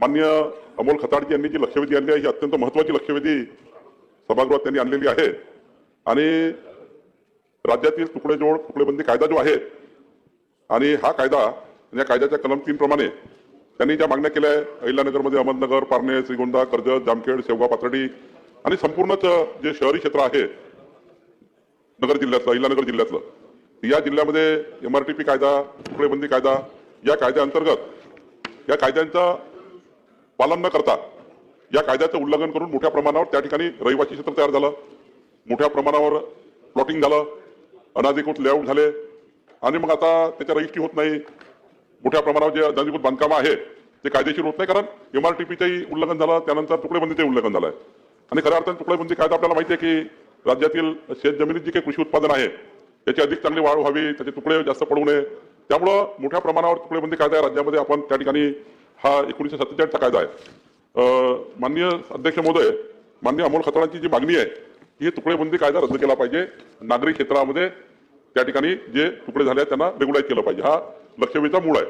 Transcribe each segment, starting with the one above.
मान्य अमोल खताडजी यांनी जी लक्षवेधी आणली आहे ही अत्यंत महत्वाची लक्षवेधी सभागृहात त्यांनी आणलेली आहे. आणि राज्यातील तुकडेजोड तुकडेबंदी कायदा जो आहे आणि हा कायदा या कायद्याच्या कलम तीन प्रमाणे त्यांनी ज्या मागण्या केल्या आहे अहिल्यानगरमध्ये अहमदनगर पारणे श्रीगोंदा कर्जत जामखेड शेवगा पाथर्डी आणि संपूर्णच जे शहरी क्षेत्र आहे नगर जिल्ह्यातलं अहिल्यानगर जिल्ह्यातलं या जिल्ह्यामध्ये एम आर टी पी कायदा तुकडेबंदी कायदा या कायद्याअंतर्गत या कायद्यांचा पालन न करता या कायद्याचं उल्लंघन करून मोठ्या प्रमाणावर त्या ठिकाणी रहिवासी क्षेत्र तयार झालं. मोठ्या प्रमाणावर प्लॉटिंग झालं. अनाधिकृत लेआउट झाले. आणि मग आता त्याच्या रजिस्ट्री होत नाही. मोठ्या प्रमाणावर जे अनाधिकृत बांधकामं आहे ते कायदेशीर होत नाही कारण एम आर टी पीचंही उल्लंघन झालं. त्यानंतर तुकडेबंदीचंही उल्लंघन झालंय. आणि खऱ्या अर्थाने तुकडेबंदी कायदा आपल्याला माहिती आहे की राज्यातील शेत जमिनीत जे काही कृषी उत्पादन आहे त्याची अधिक चांगली वाढ व्हावी त्याचे तुकडे जास्त पडू नये. त्यामुळं मोठ्या प्रमाणावर तुकडेबंदी कायदा राज्यामध्ये आपण त्या ठिकाणी हा एकोणीसशे सत्तेचाळीसचा कायदा आहे. माननीय अध्यक्ष महोदय माननीय अमोल खताळांची जी मागणी आहे ही तुकडेबंदी कायदा रद्द केला पाहिजे. नागरी क्षेत्रामध्ये त्या ठिकाणी जे तुकडे झाले आहेत त्यांना रेग्युलाइज केलं पाहिजे. हा लक्षवेधीचा मूळ आहे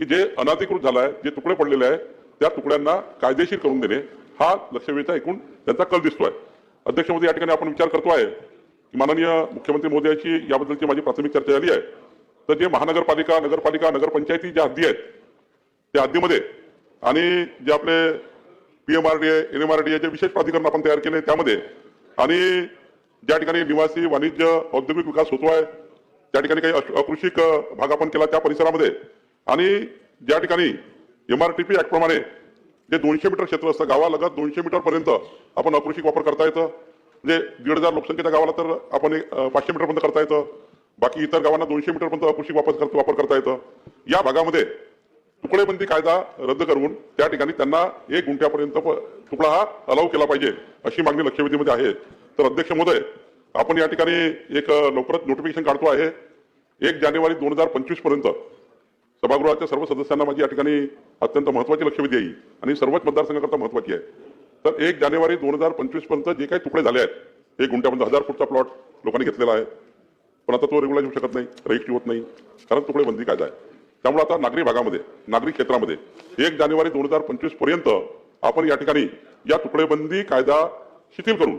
की जे अनाधिकृत झालं आहे जे तुकडे पडलेले आहे त्या तुकड्यांना कायदेशीर करून देणे हा लक्षवेधीचा एकूण त्यांचा कल दिसतोय. अध्यक्ष महोदय या ठिकाणी आपण विचार करतो आहे की माननीय मुख्यमंत्री महोदयाची याबद्दलची माझी प्राथमिक चर्चा झाली आहे. तर जे महानगरपालिका नगरपालिका नगरपंचायती ज्या हद्दी आहेत त्या हद्दीमध्ये. आणि जे आपले P M R D N M R D जे विशेष प्राधिकरण आपण तयार केले त्यामध्ये. आणि ज्या ठिकाणी निवासी वाणिज्य औद्योगिक विकास होतो आहे त्या ठिकाणी काही अश- अकृषिक भाग आपण केला त्या परिसरामध्ये. आणि ज्या ठिकाणी M R T P act प्रमाणे जे दोनशे मीटर क्षेत्र असतं गावालगत दोनशे मीटर पर्यंत आपण अकृषिक वापर करता येतं. म्हणजे दीड हजार लोकसंख्येच्या गावाला तर आपण एक, पाचशे मीटर पर्यंत करता येतं. बाकी इतर गावांना दोनशे मीटर पर्यंत अकृषिक वापर वापर करता येतं. या भागामध्ये तुकडेबंदी कायदा रद्द करून त्या ठिकाणी त्यांना एक गुंठ्यापर्यंत तुकडा हा अलाव केला पाहिजे अशी मागणी लक्षवेधीमध्ये आहे. तर अध्यक्ष महोदय आपण या ठिकाणी एक लवकरच नोटिफिकेशन काढतो आहे. एक जानेवारी दोन हजार पंचवीसपर्यंत सभागृहाच्या सर्व सदस्यांना माझी या ठिकाणी अत्यंत महत्वाची लक्षवेधी आहे आणि सर्वच मतदारसंघाकरता महत्वाची आहे. तर एक जानेवारी दोन हजार पंचवीसपर्यंत जे काही तुकडे झाले आहेत एक गुंठ्यापर्यंत हजार फूटचा प्लॉट लोकांनी घेतलेला आहे. पण आता तो रेग्युलाइज होऊ शकत नाही रजिस्ट्री होत नाही कारण तुकडे बंदी कायदा आहे. त्यामुळे आता नागरी भागामध्ये नागरी क्षेत्रामध्ये एक जानेवारी दोन हजार पंचवीसपर्यंत आपण या ठिकाणी या तुकडेबंदी कायदा शिथिल करून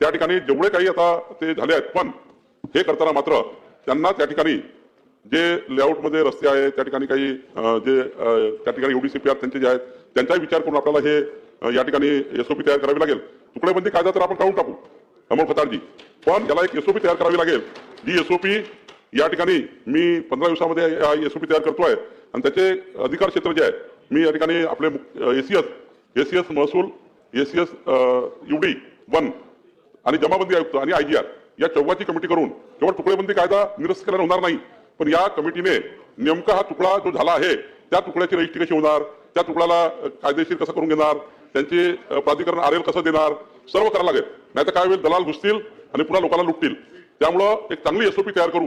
त्या ठिकाणी जेवढे काही आता ते झाले आहेत पण हे करताना मात्र त्यांना त्या ठिकाणी जे लेआउटमध्ये रस्ते आहेत त्या ठिकाणी काही जे त्या ठिकाणी ओडीसीपीआर त्यांचे जे आहेत त्यांचाही विचार करून आपल्याला हे या ठिकाणी एसओपी तयार करावी लागेल. तुकडेबंदी कायदा तर आपण काढून टाकू अमोल खताळजी पण याला एक एसओपी तयार करावी लागेल. जी एसओपी या ठिकाणी मी पंधरा दिवसामध्ये एसओपी तयार करतोय. आणि त्याचे अधिकार क्षेत्र जे आहे मी या ठिकाणी आपले एसीएस एसीएस महसूल एसीएस युडी वन आणि जमाबंदी आयुक्त आणि आयजीआर या चौघाची कमिटी करून केवळ तुकडेबंदी कायदा निरस्त केला होणार नाही पण या कमिटीने नेमका हा तुकडा जो झाला आहे त्या तुकड्याची रजिस्ट्री कशी होणार त्या तुकड्याला कायदेशीर कसं करून घेणार त्यांचे प्राधिकरण आर कसं देणार सर्व करायला लागेल. नाही तर काय होईल दलाल घुसतील आणि पुन्हा लोकांना लुटतील. त्यामुळं एक चांगली एसओपी तयार करू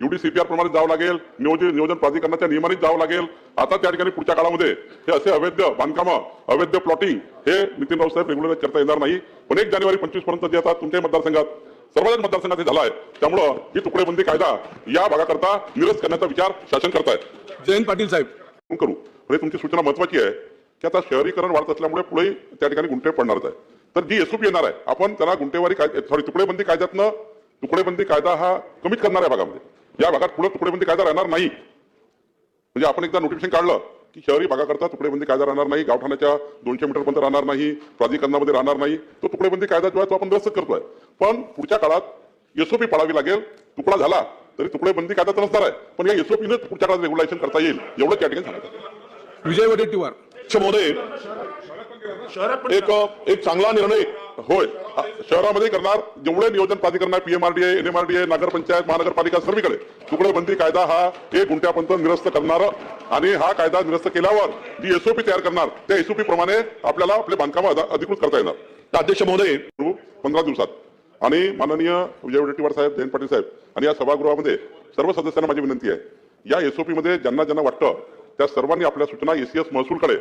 युडीसीपीआर प्रमाणे जावं लागेल नियोजन नियोजन प्राधिकरणाच्या नियमानेच जावं लागेल. आता त्या ठिकाणी पुढच्या काळामध्ये हे असे अवैध बांधकामं अवैध प्लॉटिंग हे नितीन राऊत साहेब रेग्युलर करता येणार नाही. पण एक जानेवारी पंचवीसपर्यंत जे आता तुमच्याही मतदारसंघात सर्वच मतदारसंघात हे झाला आहे. त्यामुळं ही तुकडेबंदी कायदा या भागाकरता निरस्त करण्याचा विचार शासन करतायत. जयंत पाटील साहेब. करू. म्हणजे तुमची सूचना महत्वाची आहे की आता शहरीकरण वाढत असल्यामुळे पुढे त्या ठिकाणी गुंठे पडणारच आहे तर जी एसओपी येणार आहे आपण त्याला गुंठेवारी कायदा सॉरी तुकडेबंदी कायद्यातनं तुकडेबंदी कायदा हा कमीत करणार आहे भागामध्ये. या भागात पुढे तुकडेबंदी कायदा राहणार नाही. म्हणजे आपण एकदा नोटिफिकेशन काढलं की शहरी भागाकरता तुकडेबंदी कायदा राहणार नाही गावठाण्याच्या दोनशे मीटर पर्यंत राहणार नाही प्राधिकरणामध्ये राहणार नाही. तो तुकडेबंदी कायदा जो आहे तो आपण निरस्त करतोय. पण पुढच्या काळात एसओपी पाळावी लागेल तुकडा झाला तरी तुकडेबंदी कायदा तर नसणार आहे. पण या एसओपीनं पुढच्या काळात रेग्युलेशन करता येईल. एवढं त्या ठिकाणी सांगायचं विजय वडेट्टीवार महोदय एक एक चांगला निर्णय होय. शहरामध्ये करणार जेवढे नियोजन प्राधिकरण आहे पीएमआरडीए एनएमआरडीए नगरपंचायत महानगरपालिका सर्वीकडे तुकडेबंदी कायदा हा एक गुंठ्यापर्यंत निरस्त करणार आणि हा कायदा निरस्त केल्यावर जी एसओपी तयार करणार त्या एसओपी प्रमाणे आपल्याला आपले बांधकाम अधिकृत करता येणार. अध्यक्ष महोदय पंधरा दिवसात. आणि माननीय विजय वडेट्टीवार साहेब जयंत पाटील साहेब आणि या सभागृहामध्ये सर्व सदस्यांना माझी विनंती आहे. या एसओपी मध्ये ज्यांना ज्यांना वाटतं त्या सर्वांनी आपल्या सूचना एसीएस महसूलकडे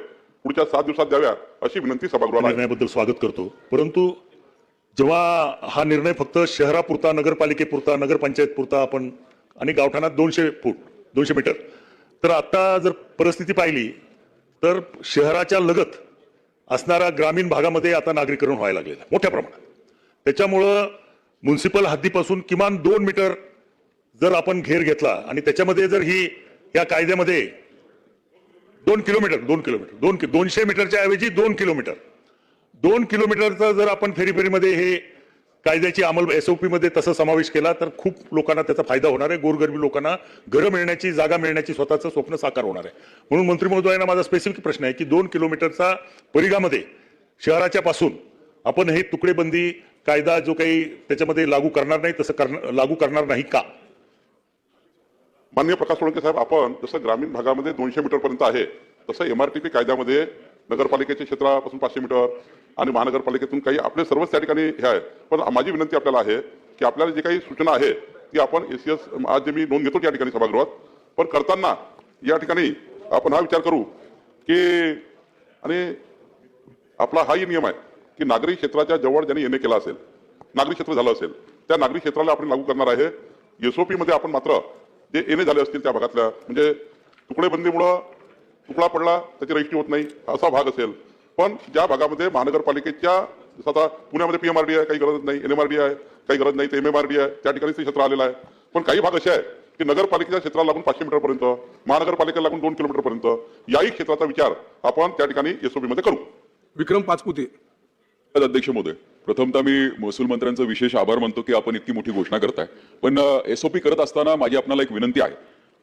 पुढच्या सात दिवसात द्याव्या अशी विनंती सभागृहाला निर्णयाबद्दल स्वागत करतो. परंतु जेव्हा हा निर्णय फक्त शहरापुरता नगरपालिकेपुरता नगरपंचायतपुरता आपण आणि गावठाणात दोनशे फूट दोनशे मीटर तर आता जर परिस्थिती पाहिली तर शहराच्या लगत असणाऱ्या ग्रामीण भागामध्ये आता नागरीकरण व्हायला लागलेलं आहे मोठ्या प्रमाणात. त्याच्यामुळं म्युन्सिपल हद्दीपासून किमान दोन मीटर जर आपण घेर घेतला आणि त्याच्यामध्ये जर ही या कायद्यामध्ये दोन किलोमीटर दोन किलोमीटर दोन कि- दोनशे मीटरच्या ऐवजी दोन किलोमीटर. दोन किलोमीटरचा जर आपण फेरीफेरीमध्ये हे कायद्याची अंमल एसओपीमध्ये तसा समावेश केला तर खूप लोकांना त्याचा फायदा होणार आहे. गोरगरबी लोकांना घरं मिळण्याची जागा मिळण्याची स्वतःचं स्वप्न साकार होणार आहे. म्हणून मंत्री महोदयांना माझा स्पेसिफिक प्रश्न आहे की दोन किलोमीटरचा परिघामध्ये शहराच्या पासून आपण हे तुकडेबंदी कायदा जो काही त्याच्यामध्ये लागू करणार नाही तसं करणार लागू करणार नाही का? माननीय प्रकाश सोळंके साहेब आपण जसं ग्रामीण भागामध्ये दोनशे मीटर पर्यंत आहे तसं एमआरटीपी कायद्यामध्ये नगरपालिकेच्या क्षेत्रापासून पाचशे मीटर आणि महानगरपालिकेतून काही आपले सर्वच त्या ठिकाणी हे आहे. पण माझी विनंती आपल्याला आहे की आपल्याला जी काही सूचना आहे ती आपण एसीएस आज जे मी नोंद घेतो या ठिकाणी सभागृहात पण करताना या ठिकाणी आपण हा विचार करू की आणि आपला हाही नियम आहे की नागरी क्षेत्राच्या जवळ ज्यांनी एन केला असेल नागरी क्षेत्र झालं असेल त्या नागरी क्षेत्राला आपण लागू करणार आहे. एसओपीमध्ये आपण मात्र जे एन झाले असतील त्या भागातल्या म्हणजे तुकडेबंदीमुळं तुकडा पडला त्याची रजिस्ट्री होत नाही असा भाग असेल. पण ज्या भागामध्ये महानगरपालिकेच्या जसं आता पुण्यामध्ये पीएमआरडी आहे काही गरज नाही एनएमआरडी आहे काही गरज नाही ते एमएमआरडी आहे त्या ठिकाणी ते क्षेत्र आलेलं आहे. पण काही भाग असे आहे की नगरपालिकेच्या क्षेत्राला लागून पाचशे मीटर पर्यंत महानगरपालिकेला लागून दोन किलोमीटर पर्यंत याही क्षेत्राचा विचार आपण त्या ठिकाणी एसओपी मध्ये करू. विक्रम पाचपुते. अध्यक्ष महोदय. प्रथमतः मी महसूल मंत्र्यांचं विशेष आभार मानतो की आपण इतकी मोठी घोषणा करताय. पण एसओपी करत असताना माझी आपणाला एक विनंती आहे.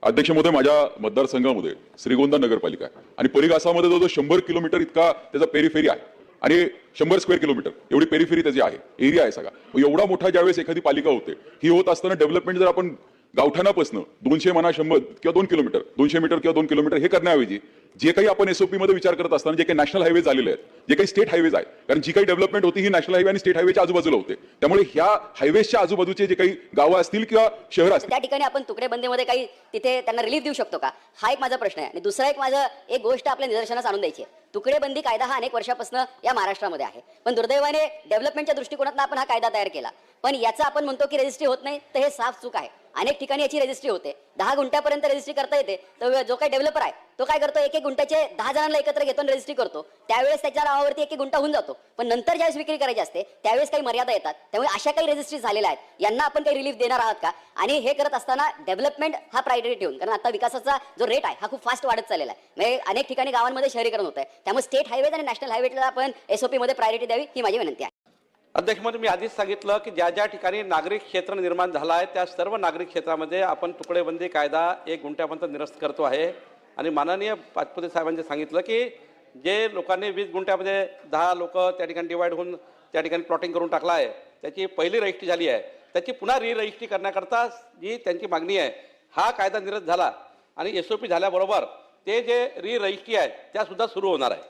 अध्यक्ष महोदय माझ्या मतदारसंघामध्ये श्रीगोंदा नगरपालिका आहे. आणि परिघासामध्ये जवळजवळ शंभर किलोमीटर इतका त्याचा पेरीफेरी आहे. आणि शंभर स्क्वेअर किलोमीटर एवढी पेरीफेरी त्याची आहे. एरिया आहे सगळा. एवढा मोठा ज्यावेळेस एखादी पालिका होते ही होत असताना डेव्हलपमेंट जर आपण गावठाणापासून दोनशे म्हणा शंभर किंवा दोन किलोमीटर दोनशे मीटर किंवा दोन किलोमीटर हे करण्याऐवजी जे काही आपण एसओपी मध्ये विचार करत असताना जे काही नॅशनल हायवे झालेले आहेत जे काही स्टेट हायवेज आहे कारण जी काही डेव्हलपमेंट होती ही नॅशनल हायवे आणि स्टेट हायवेच्या आजूबाजूला होते. त्यामुळे ह्या हायवेजच्या आजूबाजूचे जे काही गावं असतील किंवा शहर असतील त्या ठिकाणी आपण तुकडेबंदीमध्ये काही तिथे त्यांना रिलीफ देऊ शकतो का? हा एक माझा प्रश्न आहे. आणि दुसरा एक माझं एक गोष्ट आपल्या निदर्शनास आणून द्यायची आहे. तुकडेबंदी कायदा हा अनेक वर्षापासून या महाराष्ट्रामध्ये आहे. पण दुर्दैवाने डेव्हलपमेंटच्या दृष्टिकोनातून आपण हा कायदा तयार केला. पण याचा आपण म्हणतो की रजिस्ट्री होत नाही तर हे साफ चूक आहे. अनेक ठिकाणी याची रजिस्ट्री होते. दहा गुंठ्यापर्यंत रजिस्ट्री करता येते. तर जो काही डेव्हलपर आहे तो काय करतो एक एक गुंठ्याचे दहा जणांना एकत्र घेतो आणि रजिस्ट्री करतो. त्यावेळेस त्याच्या नावावरती एक एक गुंठा होऊन जातो. पण नंतर ज्यावेळेस विक्री करायची असते त्यावेळेस काही मर्यादा येतात. त्यामुळे अशा काही रजिस्ट्री झालेल्या आहेत. यांना आपण काही रिलीफ देणार आहात का? आणि हे करत असताना डेव्हलपमेंट हा प्रायोरिटी ठेवून. कारण आता विकासाचा जो रेट आहे हा खूप फास्ट वाढत चाललेला आहे. म्हणजे अनेक ठिकाणी गावांमध्ये शहरीकरण होत आहे त्यामुळे स्टेट हायवेज आणि नॅशनल हायवेला आपण एसओपी मध्ये प्रायोरिटी द्यावी ही माझी विनंती आहे. अध्यक्ष महोदय मी आधीच सांगितलं की ज्या ज्या ठिकाणी नागरिक क्षेत्र निर्माण झालं आहे त्या सर्व नागरिक क्षेत्रामध्ये आपण तुकडेबंदी कायदा एक गुंठ्यापर्यंत निरस्त करतो आहे. आणि माननीय पाचपुते साहेबांनी सांगितलं की जे लोकांनी वीस गुंठ्यामध्ये दहा लोक त्या ठिकाणी डिवाईड होऊन त्या ठिकाणी प्लॉटिंग करून टाकला आहे त्याची पहिली रजिस्ट्री झाली आहे. त्याची पुन्हा री रजिस्ट्री करण्याकरता जी त्यांची मागणी आहे हा कायदा निरस्त झाला आणि एस ओ पी झाल्याबरोबर ते जे री रजिस्ट्री आहे त्यासुद्धा सुरू होणार आहे.